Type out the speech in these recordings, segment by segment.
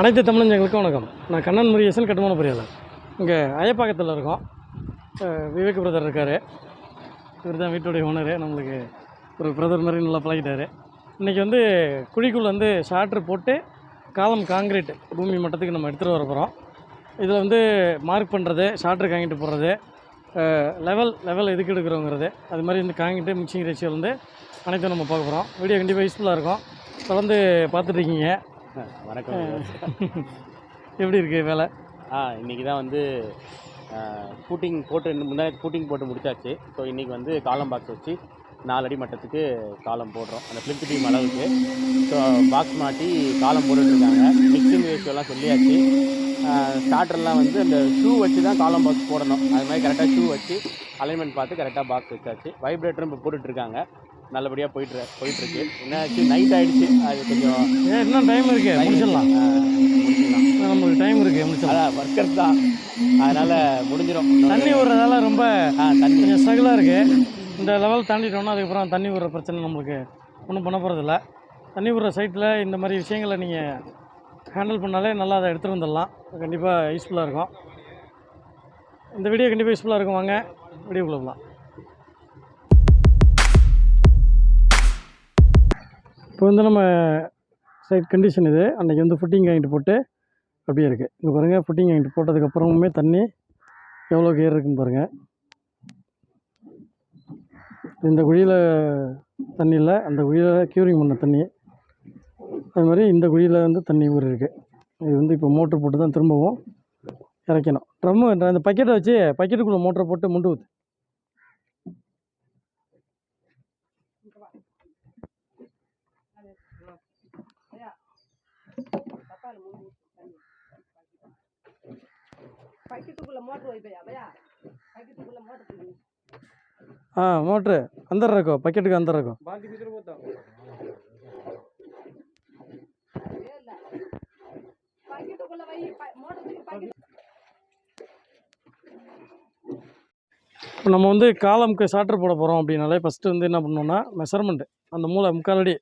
அனைத்து தமிழஞ்சங்களுக்கும் வணக்கம். நான் கண்ணன் முருகேசன் கட்டுமான பொறியாளர். இங்கே அயப்பாக்கத்தில் இருக்கோம். விவேக் பிரதர் இருக்கார். இவர் தான் வீட்டுடைய ஓனரு நம்மளுக்கு ஒரு பிரதர் மாதிரி நல்லா பழகிட்டார். இன்றைக்கி வந்து குழிக்குள் வந்து ஷாட்ரு போட்டு காலம் காங்கிரீட் பூமி மட்டத்துக்கு நம்ம எடுத்துகிட்டு வர போகிறோம் இதில் வந்து மார்க் பண்ணுறது ஷாட்ரு காங்கிட்டு போடுறது லெவல் லெவல் எதுக்கு எடுக்கிறோங்கிறது அது மாதிரி இந்த காங்கிட்டு மிக்சிங் ரேஷியோ வந்து அனைத்தும் நம்ம பார்க்க போகிறோம் வீடியோ கண்டிப்பாக யூஸ்ஃபுல்லாக இருக்கும். தொடர்ந்து பார்த்துட்ருக்கீங்க வணக்கம் எப்படி இருக்குது வேலை? ஆ இன்றைக்கி தான் வந்து ஃபூட்டிங் போட்டு முன்னாடி ஃபூட்டிங் போட்டு முடிச்சாச்சு. ஸோ இன்றைக்கி வந்து காலம் பாக்ஸ் வச்சு நாலு அடி மட்டத்துக்கு காலம் போடுறோம். அந்த ஃப்ளிப் டீம் அளவுக்கு. ஸோ பாக்ஸ் மாட்டி காலம் போட்டுட்ருக்காங்க மிக்சிங் ரேஷியோலாம் சொல்லியாச்சு. ஸ்டார்டர்லாம் வந்து அந்த ஷூ வச்சு தான் காலம் பாக்ஸ் போடணும். அது மாதிரி கரெக்டாக ஷூ வச்சு அலைன்மெண்ட் பார்த்து கரெக்டாக பாக்ஸ் வச்சாச்சு. வைப்ரேட்டரும் இப்போ போட்டுட்ருக்காங்க நல்லபடியாக போயிட்டு போயிட்டுருக்கு. என்னாச்சு நைட் ஆகிடுச்சு அது கொஞ்சம் இன்னும் டைம் இருக்குது முடிச்சிடலாம். நமக்கு டைம் இருக்குது முடிச்சிடலாம். அதான் ஒர்க்கர்ஸ் தான். அதனால் முடிஞ்சிடும் தண்ணி விடுறதால ரொம்ப தண்ணி. கொஞ்சம் ஸ்ட்ரகிளாக இருக்குது இந்த லெவல் தாண்டிட்டோம்னா அதுக்கப்புறம் தண்ணி விடுற பிரச்சனை நம்மளுக்கு ஒன்றும் பண்ண போகிறதில்ல தண்ணி விடுற சைட்டில் இந்த மாதிரி விஷயங்களை நீங்கள் ஹேண்டில் பண்ணாலே நல்லா அதை எடுத்துகிட்டு வந்துடலாம். கண்டிப்பாக யூஸ்ஃபுல்லாக இருக்கும். இந்த வீடியோ கண்டிப்பாக யூஸ்ஃபுல்லாக இருக்கும். வாங்க வீடியோக்குள்ள போகலாம். இப்போ வந்து நம்ம சைட் கண்டிஷன் இது. அன்றைக்கி வந்து ஃபுட்டிங் வாங்கிட்டு போட்டு அப்படியே இருக்குது இங்கே பாருங்கள் ஃபுட்டிங் வாங்கிட்டு போட்டதுக்கப்புறமுமே தண்ணி எவ்வளோ கேர் இருக்குன்னு பாருங்கள் இந்த குழியில் தண்ணி இல்லை அந்த குழியில் க்யூரிங் பண்ண தண்ணி. அது மாதிரி இந்த குழியில் வந்து தண்ணி ஊறி இருக்குது இது வந்து இப்போ மோட்ரு போட்டு தான் திரும்பவும் இறக்கணும். ட்ரம்மு அந்த பக்கெட்டை வச்சு பக்கெட்டுக்குள்ளே மோட்டரை போட்டு முண்டு ஊற்று பக்கெட்டுக்குள்ள மோட்டர் வைப்பையா பையா? பக்கெட்டுக்குள்ள மோட்டர் ஆ மோட்ரு. பக்கெட் இப்போ நம்ம வந்து காலம்க்கு ஷார்ட்டர் போட போகிறோம் அப்படின்னாலே ஃபஸ்ட்டு வந்து என்ன பண்ணணும்னா மெஷர்மெண்ட்டு அந்த மூளை முக்கால் அடி.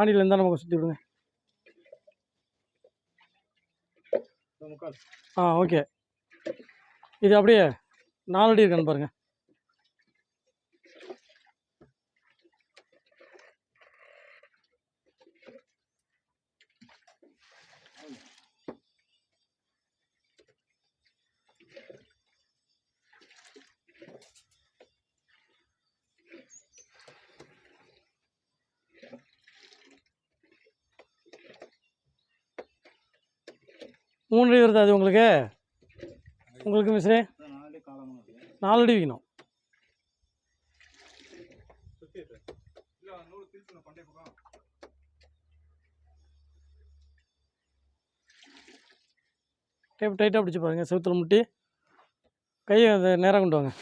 ஆணியில் இருந்தால் நமக்கு சுற்றி விடுங்க. ஆ ஓகே. இது அப்படியே நாலடி இருக்கான்னு பாருங்கள் மூணு அடி வருது அது உங்களுக்கு? உங்களுக்கு மிஸ்ரே? நாலு அடி வைக்கணும். டேப் டைட்டாக பிடிச்சி பாருங்கள் செவத்தில் முட்டி. கையை அதை நேராக கொண்டு வாங்க.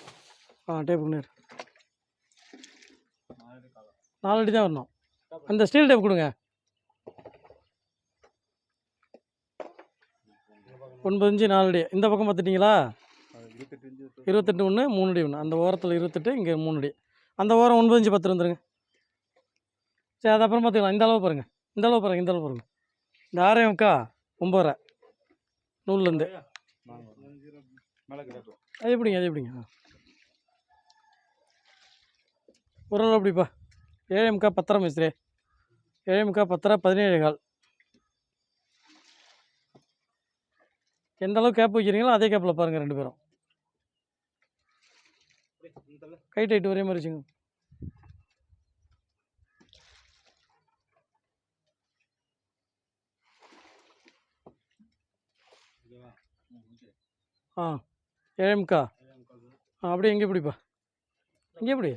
ஆ டேப் நேர். நாலு அடி தான் வரணும். அந்த ஸ்டீல் டேப் கொடுங்க. ஒன்பது இன்ச்சு நாலு அடி. இந்த பக்கம் பார்த்துட்டிங்களா? இருபத்தெட்டு ஒன்று மூணு அடி ஒன்று அந்த ஓரத்தில் இருபத்தெட்டு இங்கே மூணு அடி. அந்த ஓரம் ஒன்பது இன்ச்சு பத்து வந்துருங்க. சரி அது அப்புறம் பார்த்துக்கலாம். இந்த அளவு பாருங்கள் இந்த அளவு பாருங்கள் இந்த அளவு பாருங்கள் இந்த ஆறே முக்கா ஒம்பதரை. நூல்லேருந்து அது எப்படிங்க அது எப்படிங்க. ஒரு அளவு எப்படிப்பா ஏழே முக்கா பத்தரை மிஸ்ரே. ஏழே முக்கா பத்தரை பதினேழு கால். எந்த அளவுக்கு கேப் வைக்கிறீங்களோ அதே கேப்பில் பாருங்கள் ரெண்டு பேரும். கை டைட் ஒரே மாதிரி வச்சுங்க ஆ ஏழேமுக்கா ஆ அப்படியே எங்கே பிடிப்பா இங்கே எப்படி?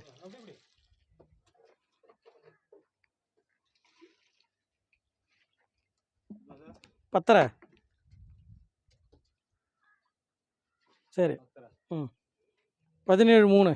பத்தரை? सर पद मूण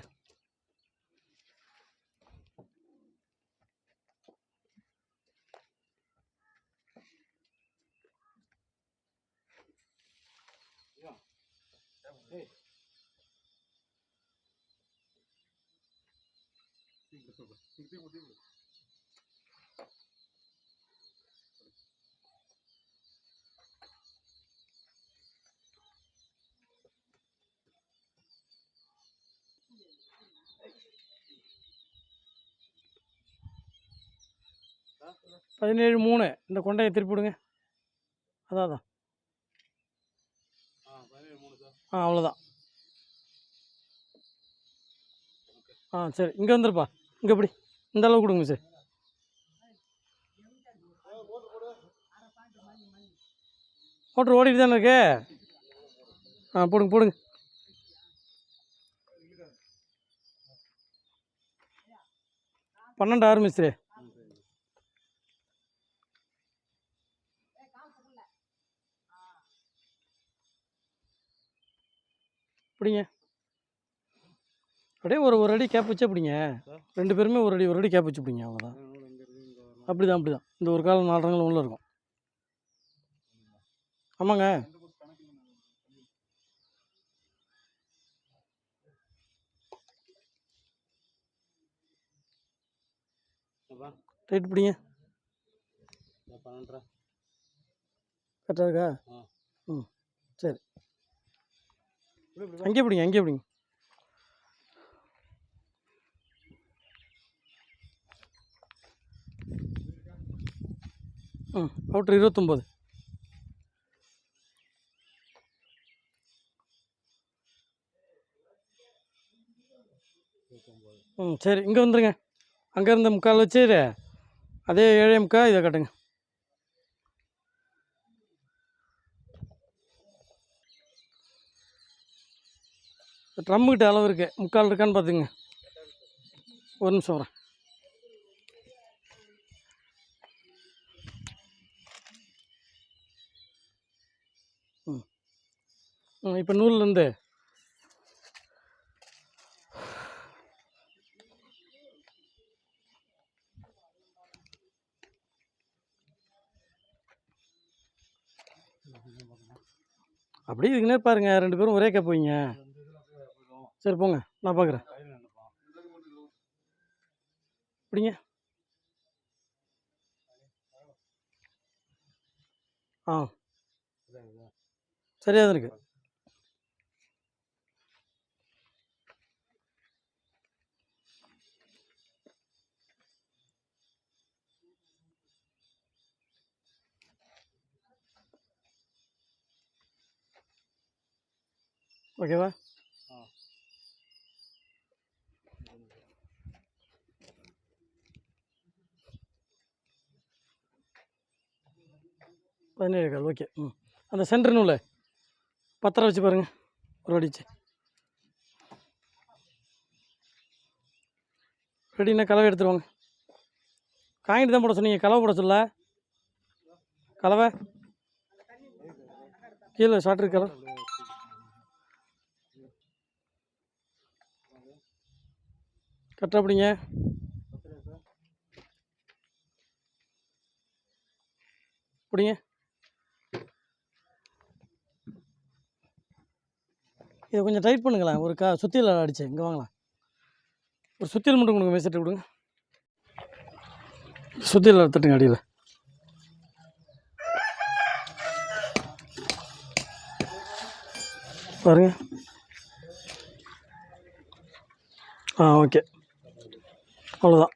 பதினேழு மூணு. இந்த கொண்டையை திருப்பி விடுங்க. அதான் அதான். ஆ அவ்வளோதான் ஆ சரி. இங்கே வந்துருப்பா. இங்கே எப்படி இந்த அளவு கொடுங்க சார் மோட்ரு ஓடிட்டு தானே இருக்கு? ஆ போடுங்க போடுங்க. பன்னெண்டு ஆறு மிஸ்திரி பிடிங்க அப்படியே ஒரு ஒரு அடி கேப் வச்சே பிடிங்க ரெண்டு பேருமே ஒரு அடி ஒரு அடி கேப் வச்சு பிடிங்க அவ்வளோதான் அப்படி தான் அப்படி தான் இந்த ஒரு காலம் நாலு உள்ள இருக்கும். ஆமாங்க. ரைட் பிடிங்க. கரெக்டாக இருக்கா. ம். சரி. அங்கே பிடிங்க அங்கே பிடிங்க. ம் அவுட்ரு இருபத்தொம்போது. ம் சரி இங்கே வந்துருங்க. அங்கே இருந்த முக்கால் வச்சு அதே ஏழே முக்கால் இதை கட்டுங்க. ட்ரம்முக்கிட்ட அளவு இருக்கு. முக்கால் இருக்கான்னு பார்த்துங்க ஒரு நிமிஷம் வரேன். ம். இப்போ நூல்லேருந்து அப்படியே இதுக்குன்னே பாருங்கள் ரெண்டு பேரும் ஒரே கேப் வைங்க. சரி போங்க. நான் பார்க்குறேன் பிடிங்க. ஆ. சரியாக தான் இருக்கு. ஓகேவா? பதினேழு கால் ஓகே ம். அந்த சென்டர் நூல். பத்திரம் வச்சு பாருங்கள் ஒரு அடிச்சு ரெடினா கலவை எடுத்துருவாங்க. காயின்ட்டு தான் போட சொன்னீங்க கலவை போட சொல்ல கலவை? கீழே ஷார்ட்ரு கலவை. கரெக்டாக அப்படிங்க பிடிங்க. இதை கொஞ்சம் டைட் பண்ணுங்களேன். ஒரு கா சுத்தியில் அடிச்சு. இங்கே வாங்கலாம் ஒரு சுத்தியில் மட்டும் கொடுங்க மேசட்டு கொடுங்க. சுத்தியில் தட்டுங்க அடியில். பாருங்க. ஆ ஓகே. அவ்வளோதான்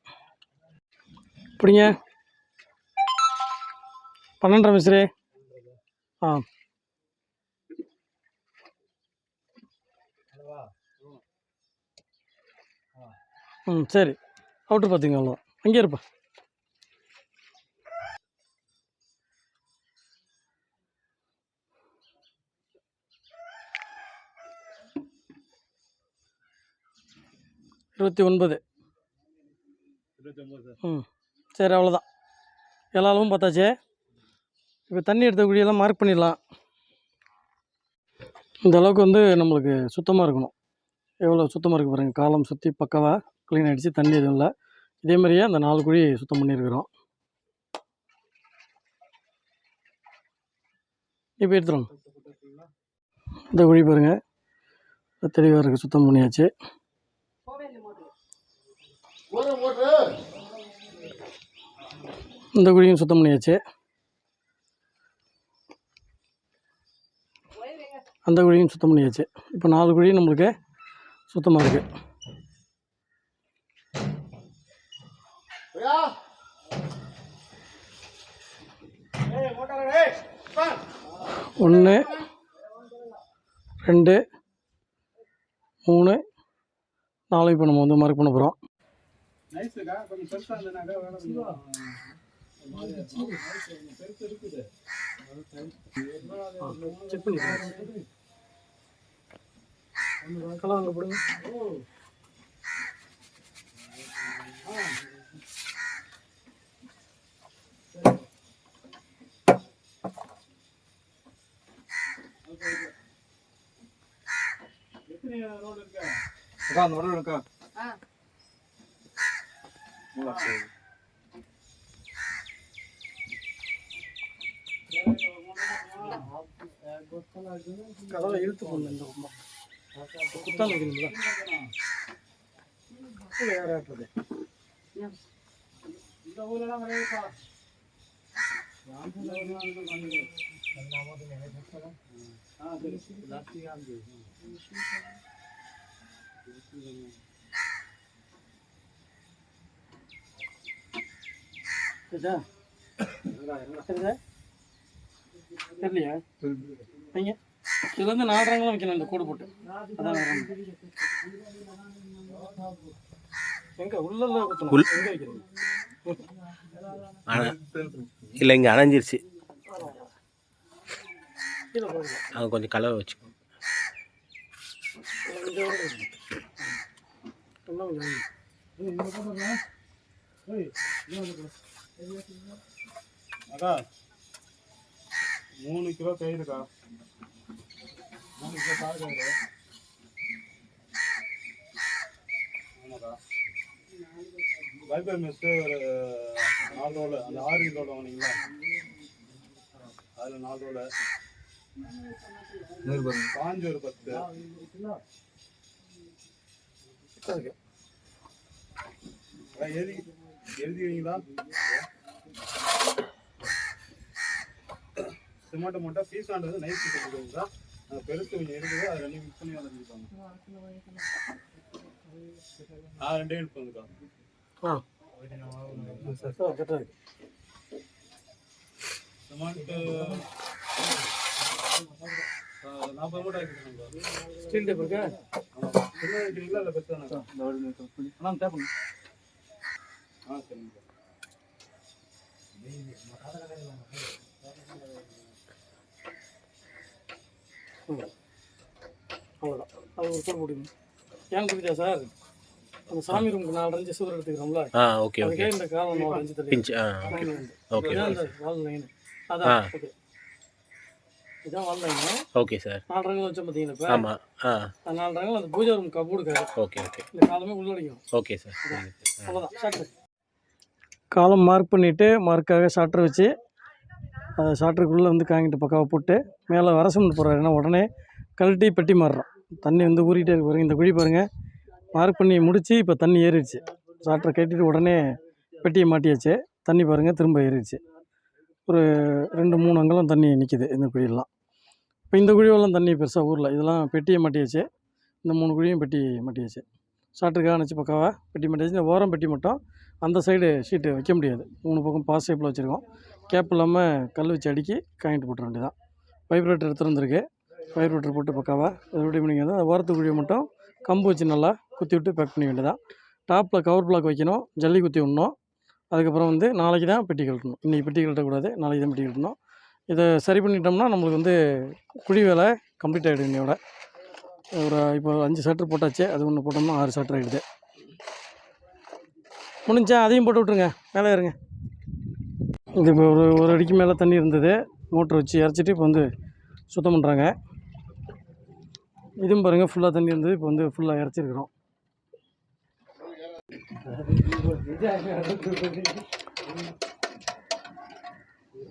இப்படிங்க பன்னெண்டரை மிஸ்ரே. ஆ. ம் சரி. அவுட்ரு பார்த்தீங்க அவ்வளோ அங்கேயே இருப்பா. இருபத்தி ஒன்பது. ம் சரி அவ்வளோதான் எல்லா அளவும் பார்த்தாச்சு? இப்போ தண்ணி எடுத்த குழியெல்லாம் மார்க் பண்ணிடலாம். இந்த அளவுக்கு வந்து நம்மளுக்கு சுத்தமாக இருக்கணும். எவ்வளோ சுத்தமாக இருக்கு பாருங்கள் காலம் சுற்றி பக்கவாக க்ளீன் அடித்து தண்ணி எதுவும் இல்லை. இதே மாதிரியே அந்த நாலு குழி சுத்தம் பண்ணியிருக்கிறோம் இப்போ எடுத்துருங்க இந்த குழி பாருங்கள் தெளிவாக இருக்குது சுத்தம் பண்ணியாச்சு. இந்த குழியும் சுத்தம் பண்ணியாச்சு. அந்த குழியும் சுத்தம் பண்ணியாச்சு. இப்போ நாலு குழி நம்மளுக்கு சுத்தமாக இருக்குது ஒன்று ரெண்டு மூணு நாலு இப்போ நம்ம வந்து மார்க் பண்ண போகிறோம் செக் பண்ணி கலர் அங்கே போடுங்க. அக்கா அந்த வடை இருக்கா ஆ கதவை இழுத்து போடணும் இந்த பக்கம் குத்தான் வைக்கணுங்களா இல்லை யார் ஆட்டுறது தெரியுதா தெரியுதா தெரியலையா வைங்க இதுல இருந்து நாடுறாங்களும் வைக்கணும் இந்த கூடு போட்டு அதான் வேற ஒண்ணும். எங்க உள்ள குத்தணும் எங்க இல்லை இங்கே அணைஞ்சிருச்சு அவங்க கொஞ்சம் கலவை வச்சுக்கோ. இங்க வர வைங்க. இன்னும் கொஞ்சம் வைங்க. அக்கா மூணு கிலோ கயிறுக்கா மூணு கிலோ கால் கயிறு ஆமாக்கா. வைபர் மெஸ்ஸு ஒரு நாலு ரோல் அந்த ஆறு கிலோ வாங்கினீங்களா? அதில் நாலு ரோல். பாஞ்சு ஒரு பத்து எழுதி எழுதி வைங்களா மட்டும் பீஸ் ஆண்டது நைட் பீஸ் கொடுக்குறீங்களா அந்த பெருசு கொஞ்சம் இருக்குது அது ரெண்டு மிக்ஸ் பண்ணி ஆ ரெண்டே எடுப்பாங்கக்கா ஆ ஆ, கரெக்டா ஸ்டீல் டேப் இருக்கா அண்ணா டேப் பண்ணு. ஆ சரிங்கக்கா அவ்வளோதான் அது ஒரு கோட் போட்டுங்க ஏன் புரியுதா சார் அந்த சாமி ரூமுக்கு நாலு அஞ்சு சுவர் எடுத்துக்கிறோம்ல ஆ ஓகே ஓகே இந்த காலம் அஞ்சு பிஞ்சு ஆ ஓகே. Okay wall line. அதான் ஓகே. இதான் ஓகே சார். நாலு ரங்கல் வச்சோம் பார்த்தீங்களா இப்போ. ஆமாம் ஆ. அந்த நாலு ரங்கல் அந்த பூஜை ரூம் கபூடுக்காரு ஓகே ஓகே. இந்த காலமே உள்ளடிக்கும் ஓகே சார். அவ்வளோதான் ஷார்ட்ரு காலம் மார்க் பண்ணிவிட்டு மார்க்காக ஷார்ட்ரு வச்சு அதை ஷார்ட்ருக்குள்ளே வந்து காங்கிட்டு பக்காவை போட்டு மேலே வரசம்னு போடுறாரு. ஏன்னா உடனே கழட்டி பெட்டி மாறுறோம் தண்ணி வந்து ஊறிட்டே இருக்கு பாருங்க. இந்த குழி பாருங்கள் மார்க் பண்ணி முடித்து இப்போ தண்ணி ஏறிடுச்சு. ஷார்ட்ரை கட்டிட்டு உடனே பெட்டியை மாட்டியாச்சு. தண்ணி பாருங்கள் திரும்ப ஏறிடுச்சு. ஒரு ரெண்டு மூணு அங்கலம் தண்ணி நிற்கிது இந்த குழியெல்லாம். இப்போ இந்த குழியெல்லாம் தண்ணி பெருசாக ஊரில் இதெல்லாம் பெட்டியை மாட்டியாச்சு. இந்த மூணு குழியும் பெட்டி மாட்டியாச்சு. சாட்டுக்காக நினச்சி பக்காவா பெட்டி மாட்டியாச்சு. இந்த ஓரம் பெட்டி மட்டும் அந்த சைடு ஷீட்டு வைக்க முடியாது. மூணு பக்கம் பாஸ் ஷேப்பில் வச்சுருக்கோம். கேப் இல்லாமல் கல் வச்சு அடுக்கி காயின்ட்டு போட்டுற வேண்டியதான் வைப்ரேட்டர் எடுத்துகிட்டு வைப்ரேட்டர் போட்டு பக்காவா இது ரெடி வந்து அந்த ஓரத்து குழியை மட்டும் கம்பு வச்சு நல்லா குத்தி விட்டு பேக் பண்ணி வேண்டியதான் டாப்பில் கவர் பிளாக் வைக்கணும். ஜல்லி குத்தி விடணும். அதுக்கப்புறம் வந்து நாளைக்கு தான் பெட்டி கழட்டணும். இன்றைக்கி பெட்டி கழட்டக்கூடாது. நாளைக்கு தான் பெட்டி கழட்டணும். இதை சரி பண்ணிட்டோம்னா நம்மளுக்கு வந்து குழி வேலை கம்ப்ளீட் ஆகிடும் இன்னையோட. ஒரு இப்போ அஞ்சு ஷட்டர் போட்டாச்சு. அது ஒன்று போட்டோம்னா ஆறு ஷட்டர் ஆகிடுது முடிஞ்சா அதையும் போட்டு விட்ருங்க மேலே இருங்க இது இப்போ ஒரு ஒரு அடிக்கு மேலே தண்ணி இருந்தது. மோட்ரு வச்சு இறச்சிட்டு இப்போ வந்து சுத்தம் பண்ணுறாங்க இதுவும் பாருங்கள் ஃபுல்லாக தண்ணி இருந்தது. இப்போ வந்து ஃபுல்லாக இறச்சிருக்கிறோம்.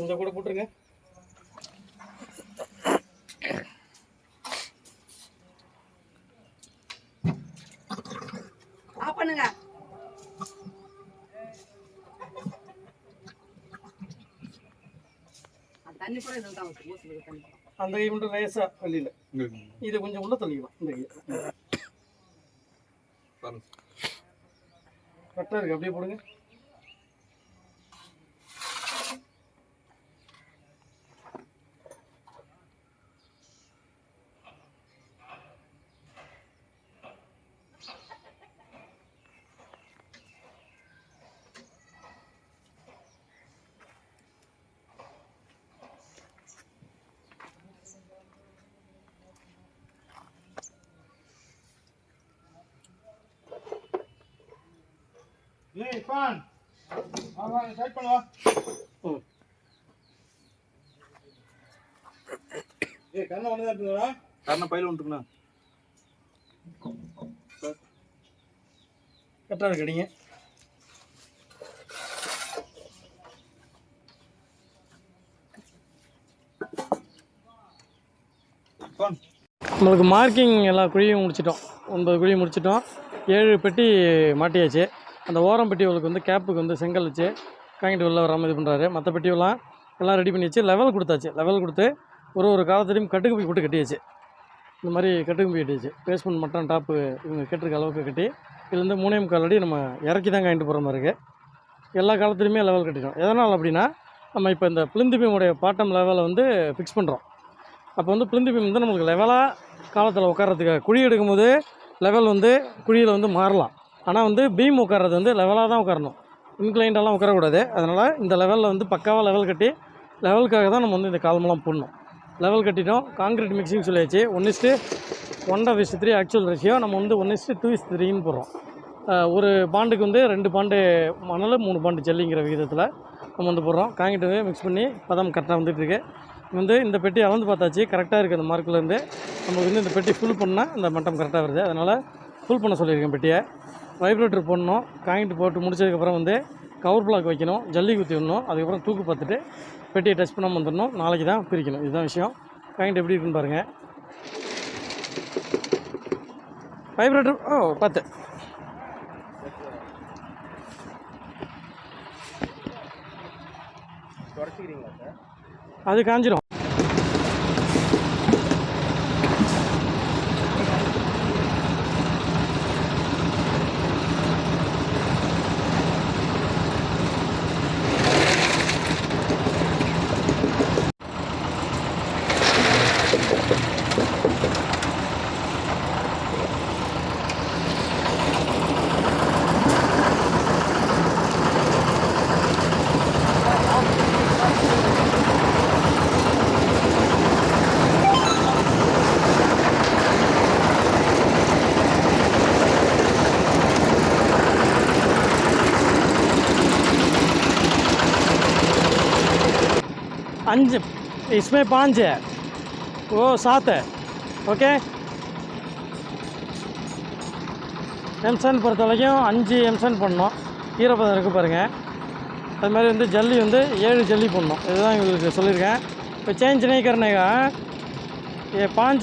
இந்த கூட போட்டுருங்க. பண்ணுங்க. அந்த கை மட்டும் லேசாக வெளியில் இதை கொஞ்சம் உள்ள தள்ளிக்கலாம். இந்த கை. கரெக்டாக இருக்கு. அப்படியே போடுங்க. வா வா சைட் கண்ணை தான் இருக்குங்களா கண்ணை பையில கரெக்டாக இருக்கு அடிங்க பான் நம்மளுக்கு மார்க்கிங் எல்லா குழியும் முடிச்சிட்டோம். ஒன்பது குழி முடிச்சிட்டோம். ஏழு பெட்டி மாட்டியாச்சு. அந்த ஓரம் பெட்டி வந்து கேப்புக்கு வந்து செங்கல் வச்சு காங்கிட்டு வெளில வராமல் இது பண்ணுறாரு மற்ற பெட்டியெல்லாம் எல்லாம் ரெடி பண்ணி வச்சு லெவல் கொடுத்தாச்சு. லெவல் கொடுத்து ஒரு ஒரு காலத்துலேயும் கட்டுக்கு போய் போட்டு கட்டியாச்சு. இந்த மாதிரி கட்டுக்கம்பி கட்டியாச்சு. பேஸ்மெண்ட் மட்டும் டாப்பு இவங்க கட்டுருக்க அளவுக்கு கட்டி இதுலேருந்து மூணே முக்கால் அடி நம்ம இறக்கி தான் காயிட்டு போகிற மாதிரி இருக்குது எல்லா காலத்துலேயுமே லெவல் கட்டிடும் எதனால் அப்படின்னா நம்ம இப்போ இந்த பிளிந்து பீமுடைய பாட்டம் லெவலை வந்து ஃபிக்ஸ் பண்ணுறோம் அப்போ வந்து பிளிந்து பீம் வந்து நம்மளுக்கு லெவலாக காலத்தில் உட்காரத்துக்காக குழி எடுக்கும்போது லெவல் வந்து குழியில் வந்து மாறலாம். ஆனால் வந்து பீம் உட்கார்றது வந்து லெவலாக தான் உட்காரணும். இன்க்ளைண்டெல்லாம் உட்காரக்கூடாது. அதனால் இந்த லெவலில் வந்து பக்காவாக லெவல் கட்டி லெவலுக்காக தான் நம்ம வந்து இந்த காலமெல்லாம் போடணும். லெவல் கட்டிட்டோம். காங்கிரீட் மிக்சிங் சொல்லியாச்சு. ஒன் இஸ்ட்டு விஸ் த்ரீ ஆக்சுவல் ரேஷியோ நம்ம வந்து ஒன் இஸ்ட்டு டூ இஸ் த்ரீன்னு போடுறோம். ஒரு பாண்டுக்கு வந்து ரெண்டு பாண்டு மணல் மூணு பாண்டு ஜல்லிங்கிற விகிதத்தில் நம்ம வந்து போடுறோம். காங்கிட்டு மிக்ஸ் பண்ணி பதம் கரெக்டாக வந்துட்டுருக்கு. வந்து இந்த பெட்டி அளந்து பார்த்தாச்சு. கரெக்டாக இருக்குது அந்த மார்க்லேருந்து நமக்கு வந்து இந்த பெட்டி ஃபுல் பண்ணால் இந்த மட்டம் கரெக்டாக வருது. அதனால் ஃபுல் பண்ண சொல்லியிருக்கேன் பெட்டியை. வைப்ரேட்டர் போடணும் காங்கிட்டு போட்டு முடிச்சதுக்கப்புறம் வந்து கவர் பிளாக் வைக்கணும் ஜல்லி குத்தி விடணும் அதுக்கப்புறம் தூக்கு பார்த்துட்டு பெட்டியை டச் பண்ணாமல் வந்துடணும். நாளைக்கு தான் பிரிக்கணும். இதுதான் விஷயம். காங்கிட்டு எப்படி இருக்குன்னு பாருங்கள் வைப்ரேட்டர் ஓ பத்து சார்? அது காஞ்சிரும். अंज इसमें पाँच है वो सात है ஓகே எம்சன் பொறுத்த வரைக்கும் அஞ்சு எம்சன் பண்ணோம் ஈரப்பதம் இருக்குது பாருங்கள் அது மாதிரி வந்து ஜல்லி வந்து ஏழு ஜல்லி பண்ணோம் இதுதான் எங்களுக்கு சொல்லியிருக்கேன் இப்போ சேஞ்ச் नहीं करने का ये पाँच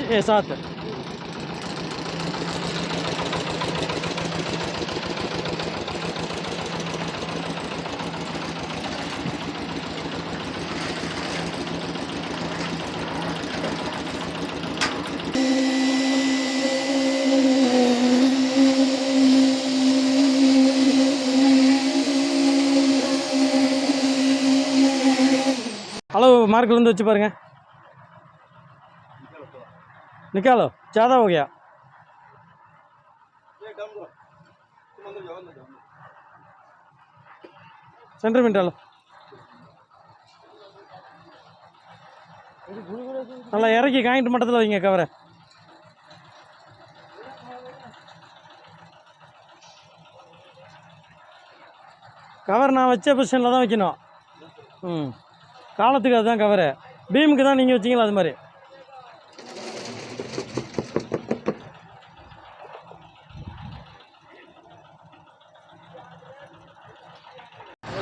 மார்க்லேருந்து வச்சு பாருங்க. நிக்காலோ? ஜாதா हो சென்டர் सेंटर में நல்லா இறக்கி காயின்ட் மட்டத்தில் வைங்க கவரை. கவர் நான் வச்ச பொசிஷனில் தான் வைக்கணும். ம். காலத்துக்கு அதுதான் கவரு பீமுக்கு தான் நீங்கள் வச்சிங்களா அது மாதிரி?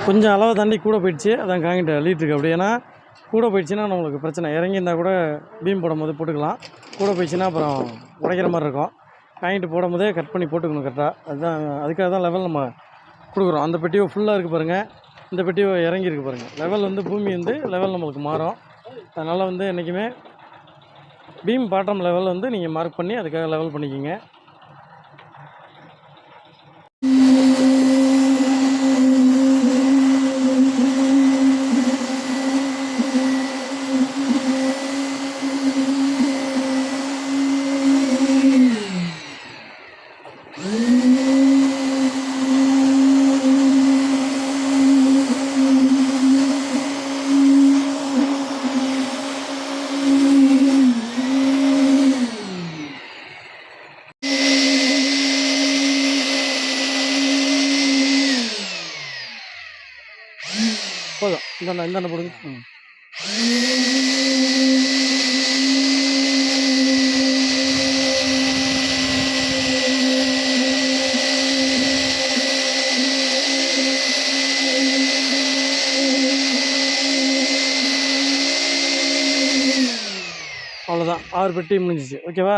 கொஞ்சம் அளவை தாண்டி கூட போயிடுச்சு. அதான் காங்கிட்டு அள்ளிட்டுருக்கு அப்படி ஏன்னா கூட போயிடுச்சுன்னா நம்மளுக்கு பிரச்சனை. இறங்கி இருந்தால் கூட பீம் போடும்போது போட்டுக்கலாம். கூட போயிடுச்சுன்னா அப்புறம் உடைக்கிற மாதிரி இருக்கும். காங்கிட்டு போடும்போதே கட் பண்ணி போட்டுக்கணும் கரெக்டாக அதுதான் அதுக்காக தான் லெவல் நம்ம கொடுக்குறோம். அந்த பெட்டியோ ஃபுல்லாக இருக்குது பாருங்கள் இந்த பெட்டி இறங்கியிருக்கு பாருங்கள் லெவல் வந்து பூமி வந்து லெவல் நம்மளுக்கு மாறும். அதனால் வந்து என்றைக்குமே பீம் பாட்டம் லெவல் வந்து நீங்கள் மார்க் பண்ணி அதுக்காக லெவல் பண்ணிக்கிங்க. போதும் இந்த இந்த போடுங்க அவ்வளோதான் ஆறு பெட்டி முடிஞ்சிச்சு. ஓகேவா?